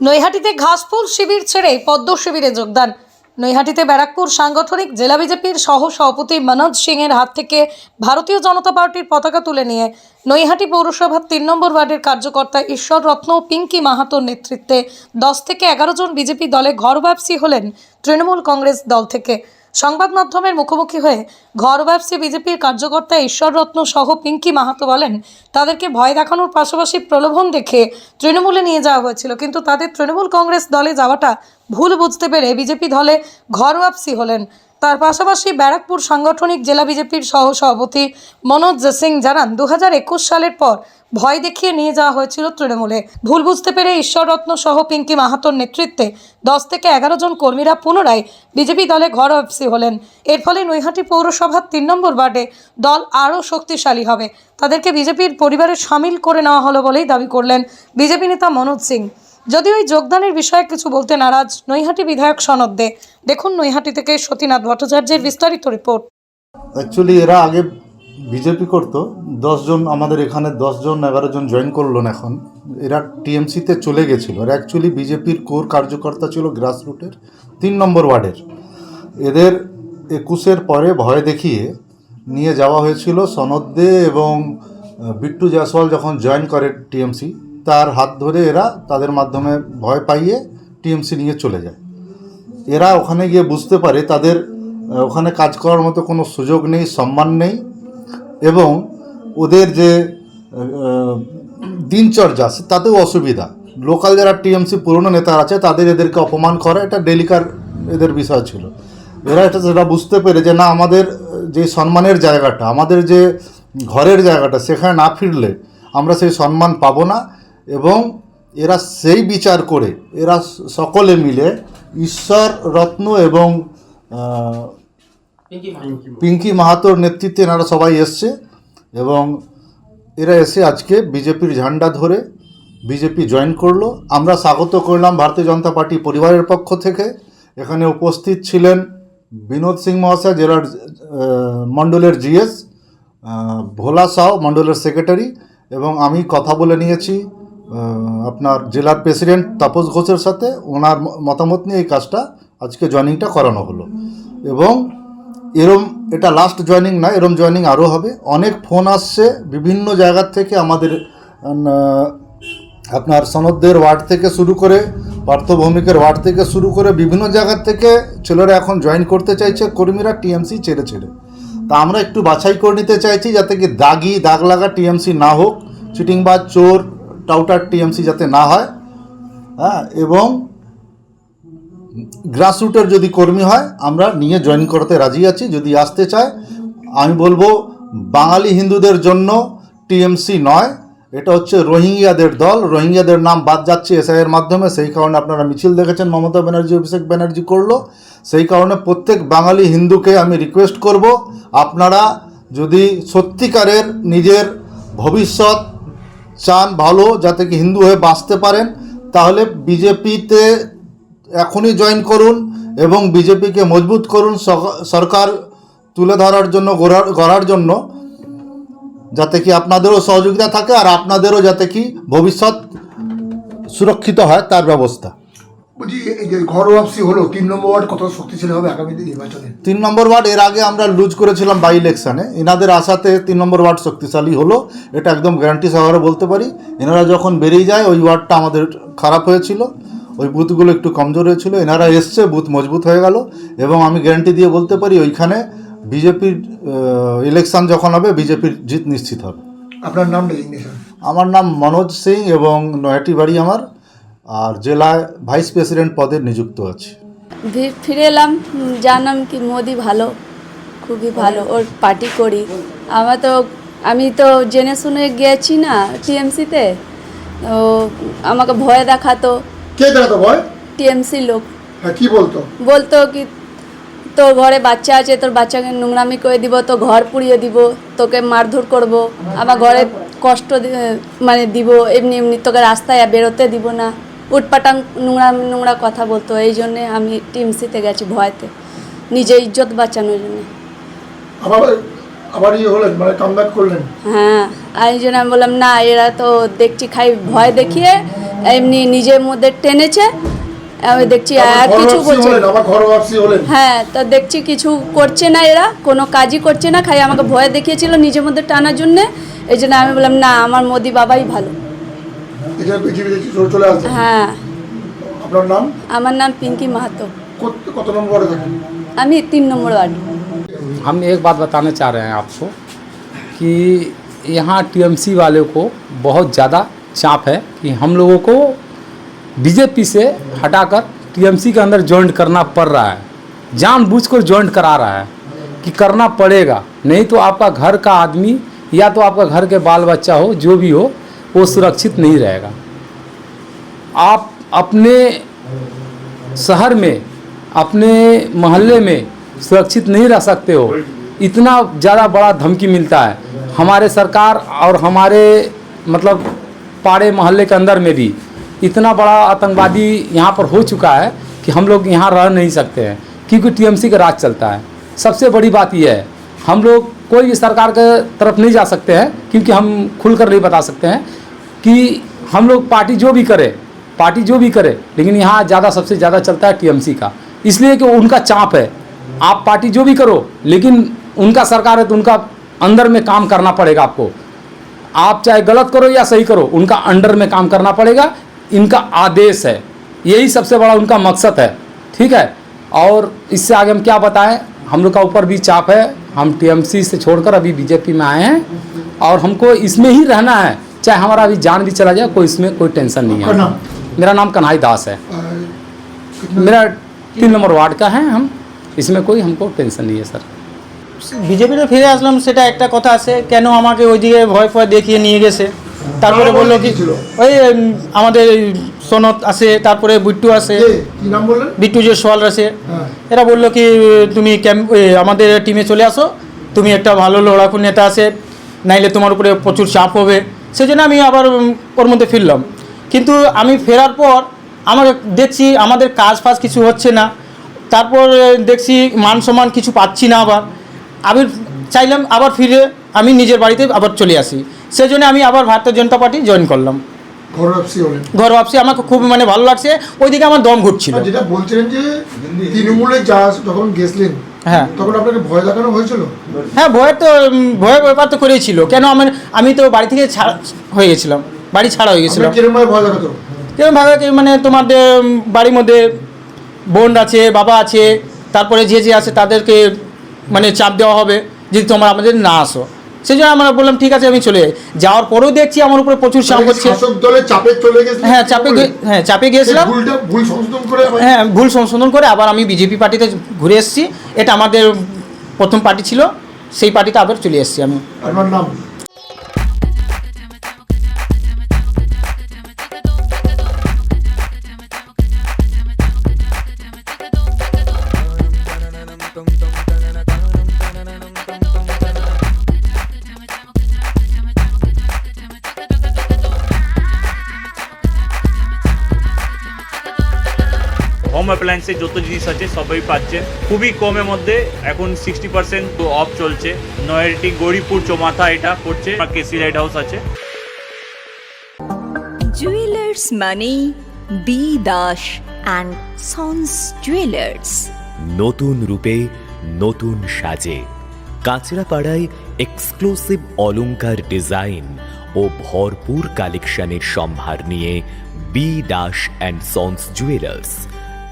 নৈহাটিতে ঘাসফুল শিবির ছেড়ে পদ্ম শিবিরে যোগদান। নৈহাটিতে ব্যারাকপুর সাংগঠনিক জেলা বিজেপির সহ সভাপতি মনোজ সিংয়ের হাত থেকে ভারতীয় জনতা পার্টির পতাকা তুলে নিয়ে নৈহাটি পৌরসভার তিন নম্বর ওয়ার্ডের কার্যকর্তা ঈশ্বর রত্ন পিঙ্কি মাহাতোর নেতৃত্বে দশ থেকে এগারো জন বিজেপি দলে ঘর হলেন তৃণমূল কংগ্রেস দল থেকে। সংবাদ মাধ্যমের মুখোমুখি হয়ে ঘর ঘরব্যাপসী বিজেপির কার্যকর্তা ঈশ্বররত্ন সহ পিঙ্কি মাহাতো বলেন, তাদেরকে ভয় দেখানোর পাশাপাশি প্রলোভন দেখে তৃণমূলে নিয়ে যাওয়া হয়েছিল। কিন্তু তাদের তৃণমূল কংগ্রেস দলে যাওয়াটা ভুল বুঝতে পেরে বিজেপি দলে ঘরওয়াপসি হলেন তার পাশাপাশি ব্যারাকপুর সাংগঠনিক জেলা বিজেপির সহ সভাপতি মনোজ সিং জানান দু একুশ সালের পর ভয় দেখিয়ে নিয়ে যাওয়া হয়েছিল তৃণমূলে। ভুল বুঝতে পেরে ঈশ্বররত্ন সহ পিঙ্কি মাহাতোর নেতৃত্বে দশ থেকে এগারো জন কর্মীরা পুনরায় বিজেপি দলে ঘর ওয়াপসি হলেন। এর ফলে নৈহাটি পৌরসভার তিন নম্বর ওয়ার্ডে দল আরও শক্তিশালী হবে। তাদেরকে বিজেপির পরিবারে সামিল করে নেওয়া হলো বলেই দাবি করলেন বিজেপি নেতা মনোজ সিং। যদিও এই যোগদানের বিষয়ে কিছু বলতে নারাজ, নৈহাটি বিধায়ক সনদ। দে দেখুন নৈহাটি থেকে সতীনাথ ভট্টাচার্যের বিস্তারিত রিপোর্ট। অ্যাকচুয়ালি এরা আগে বিজেপি করতো। দশজন আমাদের এখানে দশজন এগারো জন জয়েন করল না এখন। এরা টিএমসিতে চলে গেছিল। আর অ্যাকচুয়ালি বিজেপির কোর কার্যকর্তা ছিল গ্রাসরুটের তিন নম্বর ওয়ার্ডের। এদের একুশের পরে ভয় দেখিয়ে নিয়ে যাওয়া হয়েছিল সনদ দে এবং বিট্টু জয়সওয়াল যখন জয়েন করে টিএমসি তার হাত ধরে এরা তাদের মাধ্যমে ভয় পাইয়ে টিএমসি নিয়ে চলে যায়। এরা ওখানে গিয়ে বুঝতে পারে তাদের ওখানে কাজ করার মতো কোনো সুযোগ নেই, সম্মান নেই এবং ওদের যে দিনচর্যা তাতেও অসুবিধা। লোকাল যারা টিএমসি পুরনো নেতা আছে, তাদের এদেরকে অপমান করা এটা ডেলিকার এদের বিষয় ছিল। এরা এটা, সেটা বুঝতে পেরে যে না, আমাদের যে সম্মানের জায়গাটা, আমাদের যে ঘরের জায়গাটা, সেখানে না ফিরলে আমরা সেই সম্মান পাবো না। এবং এরা সেই বিচার করে। এরা সকলে মিলে ঈশ্বর রত্ন এবং পিঙ্কি মাহাতোর নেতৃত্বে এনারা সবাই এসছে এবং এরা এসে আজকে বিজেপির ঝান্ডা ধরে বিজেপি জয়েন করল। আমরা স্বাগত করলাম ভারতীয় জনতা পার্টি পরিবারের পক্ষ থেকে। এখানে উপস্থিত ছিলেন বিনোদ সিং মহাশয় জেলার মণ্ডলের জিএস ভোলা সাও মণ্ডলের সেক্রেটারি এবং আমি কথা বলে নিয়েছি। আপনার জেলার প্রেসিডেন্ট তাপস ঘোষের সাথে ওনার মতামত নিয়ে এই কাজটা আজকে জয়েনিংটা করানো হলো। এবং এরম, এটা লাস্ট জয়েনিং না, এরম জয়েনিং আরও হবে। অনেক ফোন আসছে বিভিন্ন জায়গার থেকে আমাদের আপনার সনদদের ওয়ার্ড থেকে শুরু করে পার্থভৌমিকের ওয়ার্ড থেকে শুরু করে বিভিন্ন জায়গার থেকে ছেলেরা এখন জয়েন করতে চাইছে, কর্মীরা টিএমসি ছেড়ে ছেড়ে। তা আমরা একটু বাছাই করে নিতে চাইছি যাতে কি দাগি দাগ লাগা টিএমসি না হোক, চিটিংবাজ, চোর টাউটার টিএমসি যাতে না হয় হ্যাঁ এবং গ্রাসরুটের যদি কর্মী হয়, আমরা নিয়ে জয়েন করতে রাজি আছি, যদি আসতে চায়। আমি বলব, বাঙালি হিন্দুদের জন্য টিএমসি নয়, এটা হচ্ছে রোহিঙ্গিয়াদের দল। রোহিঙ্গিয়াদের নাম বাদ যাচ্ছে এসআইয়ের মাধ্যমে, সেই কারণে আপনারা মিছিল দেখেছেন, মমতা ব্যানার্জি, অভিষেক ব্যানার্জি করল। সেই কারণে প্রত্যেক বাঙালি হিন্দুকে আমি রিকোয়েস্ট করব, আপনারা যদি সত্যিকারের নিজের ভবিষ্যৎ চান ভালো যাতে কি হিন্দু হয়ে বাঁচতে পারেন, তাহলে বিজেপিতে এখনই জয়েন করুন এবং বিজেপিকে মজবুত করুন সরকার তুলে ধরার জন্য গড়ার জন্য, যাতে কি আপনাদেরও সহযোগিতা থাকে আর আপনাদেরও যাতে কি ভবিষ্যৎ সুরক্ষিত হয় তার ব্যবস্থা। বলছি এই যে ঘরোয়াপসি হলো তিন নম্বর ওয়ার্ড কত শক্তিশালী হবে আগামী নির্বাচনে? তিন নম্বর ওয়ার্ড এর আগে আমরা লুজ করেছিলাম বাই ইলেকশানে এনাদের আশাতে তিন নম্বর ওয়ার্ড শক্তিশালী হলো এটা একদম গ্যারান্টি সহকারে বলতে পারি। এনারা যখন বেরিয়ে যায় ওই ওয়ার্ডটা আমাদের খারাপ হয়েছিল। ওই বুথগুলো একটু কমজোর হয়েছিল। এনারা এসছে বুথ মজবুত হয়ে গেল এবং আমি গ্যারান্টি দিয়ে বলতে পারি ওইখানে বিজেপির ইলেকশন যখন হবে বিজেপির জিত নিশ্চিত হবে। আপনার নাম আমার নাম মনোজ সিং এবং নয়াটি বাড়ি আমার। আর জেলায় ভাইস প্রেসিডেন্ট পদে নিযুক্ত আছে। ফিরে এলাম। জানলাম কি? মোদি ভালো। খুবই ভালো। ওর পার্টি করি। আমার তো আমি তো জেনে শুনে গিয়েছি না টিএমসিতে। ও আমাকে ভয় দেখাতো। কে দাঁড়াতো ভয়? টিএমসি লোক। হ্যাঁ কি বলতো? বলতো কি তোর ঘরে বাচ্চা আছে তোর বাচ্চাকে নোংরামি করে দিব তো ঘর পুড়িয়ে দিব তোকে মারধর করব। আমার ঘরে কষ্ট মানে দিব এমনি এমনি তোকে রাস্তায় বেরোতে দিব না। উটপাটাং নোংরা নোংরা কথা বলতো এই জন্যে আমি টিমসিতে গেছি ভয়তে। নিজে ইজ্জত বাঁচানোর জন্য। আবার আবার ইয়ে হলেন মানে করলেন। হ্যাঁ এই জন্য আমি বললাম না এরা তো দেখছি খাই ভয় দেখিয়ে এমনি নিজের মধ্যে টেনেছে। আমি দেখছি আর কিছু করছে হ্যাঁ তো দেখছি কিছু করছে না এরা কোনো কাজই করছে না খাই আমাকে ভয় দেখিয়েছিল নিজের মধ্যে টানার জন্যে। এই জন্য আমি বললাম না আমার মোদি বাবাই ভালো। এটা পৃথিবীতে চলে আসছে হ্যাঁ আপনার নাম আমার নাম পিঙ্কি মাহাতো কত কত নম্বরে থাকেন আমি তিন নম্বর ওয়ার্ড हम एक बात बताना चाह रहे हैं आपको कि यहाँ टीएमसी वाले को बहुत ज़्यादा चाप है कि हम लोगों को बीजेपी से हटाकर टीएमसी के अंदर ज्वाइंट करना पड़ रहा है जानबूझकर ज्वाइंट करा रहा है कि करना पड़ेगा नहीं तो आपका घर का आदमी या तो आपका घर के बाल बच्चा हो जो भी हो वो सुरक्षित नहीं रहेगा। आप अपने शहर में, अपने मोहल्ले में सुरक्षित नहीं रह सकते हो। इतना ज़्यादा बड़ा धमकी मिलता है। हमारे सरकार और हमारे मतलब पाड़े मोहल्ले के अंदर में भी इतना बड़ा आतंकवादी यहाँ पर हो चुका है कि हम लोग यहाँ रह नहीं सकते हैं, क्योंकि टीएमसी का राज चलता है। सबसे बड़ी बात यह है, हम लोग कोई भी सरकार के तरफ़ नहीं जा सकते हैं, क्योंकि हम खुलकर नहीं बता सकते हैं। कि हम लोग पार्टी जो भी करे, पार्टी जो भी करे, लेकिन यहाँ ज़्यादा, सबसे ज़्यादा चलता है टीएमसी का। इसलिए कि उनका चाप है। आप पार्टी जो भी करो, लेकिन उनका सरकार है तो उनका अंदर में काम करना पड़ेगा आपको। आप चाहे गलत करो या सही करो, उनका अंडर में काम करना पड़ेगा, इनका आदेश है। यही सबसे बड़ा उनका मकसद है। ठीक है? और इससे आगे हम क्या बताएँ? हम लोग का ऊपर भी चाप है। हम टीएमसी से छोड़कर अभी बीजेपी में आए हैं। और हमको इसमें ही रहना है। चाहे हमारा अभी जान भी चला जाए कोई इसमें कोई टेंशन नहीं आपका है नाम? मेरा नाम कन्हाई दास है मेरा तीन नंबर वार्ड का है हम इसमें कोई हमको टेंशन नहीं है सर বিজেপিতে ফিরে আসলাম সেটা একটা কথা আছে কেন আমাকে ওইদিকে ভয় ফয় দেখিয়ে নিয়ে গেছে তারপরে বললো কি ছিল? ওই উম, আমাদের সনদ আছে তারপরে বিট্টু আছে কে কি নাম বললেন বিট্টু যে সোয়াল আছে হ্যাঁ এরা বললো কি তুমি ক্যাম্প এ, আমাদের টিমে চলে আসো তুমি একটা ভালো লড়াকু নেতা আছে নাইলে তোমার উপরে প্রচুর চাপ হবে সেই জন্য আমি আবার ওর মধ্যে ফিরলাম। কিন্তু আমি ফেরার পর আমাকে দেখছি আমাদের কাজ ফাজ কিছু হচ্ছে না। তারপর দেখছি মান সম্মান কিছু পাচ্ছি না আবার। আমি চাইলাম আবার ফিরে আমি নিজের বাড়িতে আবার চলে আসি। সেই জন্য আমি আবার ভারতীয় জনতা পার্টি জয়েন করলাম। ঘর ভাবছি আমাকে খুব মানে ভালো লাগছে। ওইদিকে আমার দম ঘুরছিল। যেটা বলছিলেন যে তৃণমূলে যা যখন গেছিলেন। হ্যাঁ। তখন আপনাকে ভয় দেখানো হয়েছিল? হ্যাঁ ভয়ের তো ভয়ের ব্যাপার তো করেছিল কেন আমার আমি তো বাড়ি থেকে ছাড়া হয়ে গেছিলাম। বাড়ি ছাড়া হয়ে গেছিলাম। আপনার ভয় দেখাতো? মানে তোমাদের বাড়ির মধ্যে বোন আছে বাবা আছে তারপরে যে যে আছে তাদেরকে মানে চাপ দেওয়া হবে যদি তোমরা আমাদের না আসো। সেই জন্য আমরা বললাম ঠিক আছে আমি চলে যাই। যাওয়ার পরেও দেখছি আমার উপরে প্রচুর চাপ হচ্ছে। চাপে চলে গেছে হ্যাঁ চাপে হ্যাঁ চাপে গিয়েছিলাম। ভুল সংশোধন করে হ্যাঁ ভুল সংশোধন করে আবার আমি বিজেপি পার্টিতে ঘুরে এসেছি। এটা আমাদের প্রথম পার্টি ছিল সেই পার্টিতে আবার চলে এসেছি আমি। আমার নাম? হোম অ্যাপ্লায়েন্সের যত জিনিস আছে সবই পাচ্ছেন খুবই কমের মধ্যে এখন সিক্সটি পার্সেন্ট অফ চলছে। নয়ারটি গৌরীপুর চৌমাথা এটা পড়ছে কেসি লাইট হাউস আছে। জুয়েলার্স মানে B Das and sons jewellers নতুন রূপে নতুন সাজে। কাঁচরাপাড়ায় এক্সক্লুসিভ অলংকার ডিজাইন ও ভরপুর কালেকশনের সম্ভার নিয়ে B Das and sons jewellers